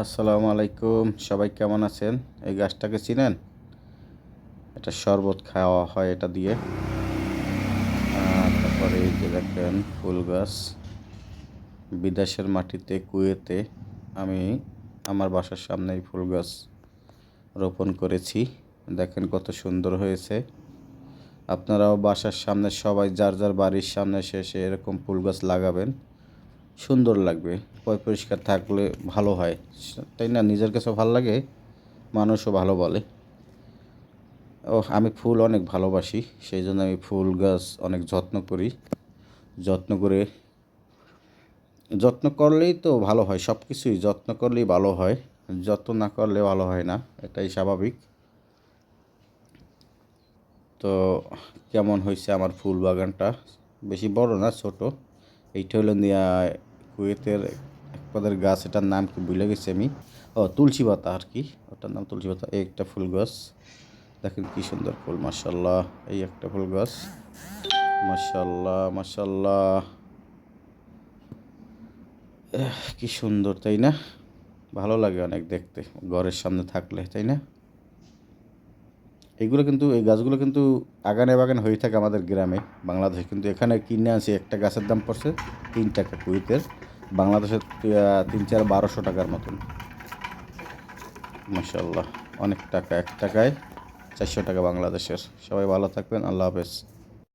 আসসালামু আলাইকুম। সবাই কেমন আছেন? এই গাছটাকে চিনেন? এটা শরবত খাওয়া হয় এটা দিয়ে। তারপরে এই যে দেখেন, ফুল গাছ। বিদেশের মাটিতে, কুয়েতে আমি আমার বাসার সামনে এই ফুল গাছ রোপণ করেছি। দেখেন কত সুন্দর হয়েছে। আপনারাও বাসার সামনে সবাই, যার যার বাড়ির সামনে শেষে এরকম ফুল গাছ লাগাবেন। সুন্দর লাগবে পরিষ্কার থাকলে ভালো হয়। তাই না? নিজের কাছে ভালো লাগে, মানুষও ভালো বলে। ও আমি ফুল অনেক ভালোবাসি, সেই জন্য আমি ফুল গাছ অনেক যত্ন করি। যত্ন করে, যত্ন করলেই তো ভালো হয় সব কিছুই যত্ন করলেই ভালো হয়, যত্ন না করলে ভালো হয় না, এটাই স্বাভাবিক। তো কেমন হয়েছে আমার ফুল বাগানটা? বেশি বড় না, ছোট। এইটা হলো নিয়া কুয়েতের এক গাছ এটার নাম কি ভুলে গেছি আমি। ও তুলসী পাতা আর কি ওটার নাম তুলসী পাতা। এই একটা ফুল গাছ। দেখেন কি সুন্দর ফুল মাসাল্লাহ এই একটা ফুল গাছ। মাসাল্লাহ এহ, কি সুন্দর তাই না? ভালো লাগে অনেক দেখতে ঘরের সামনে থাকলে তাই না? এইগুলো কিন্তু, এই গাছগুলো কিন্তু আগানে বাগানে হয়ে থাকে আমাদের গ্রামে, বাংলাদেশে। কিন্তু এখানে কিনে আসে একটা গাছের দাম পড়ছে তিন টাকা কুইতের বাংলাদেশে তিন চার বারোশো টাকার মতন। মাসাল্লাহ অনেক টাকা, এক টাকায় চারশো টাকা বাংলাদেশের। সবাই ভালো থাকবেন, আল্লাহ হাফেজ।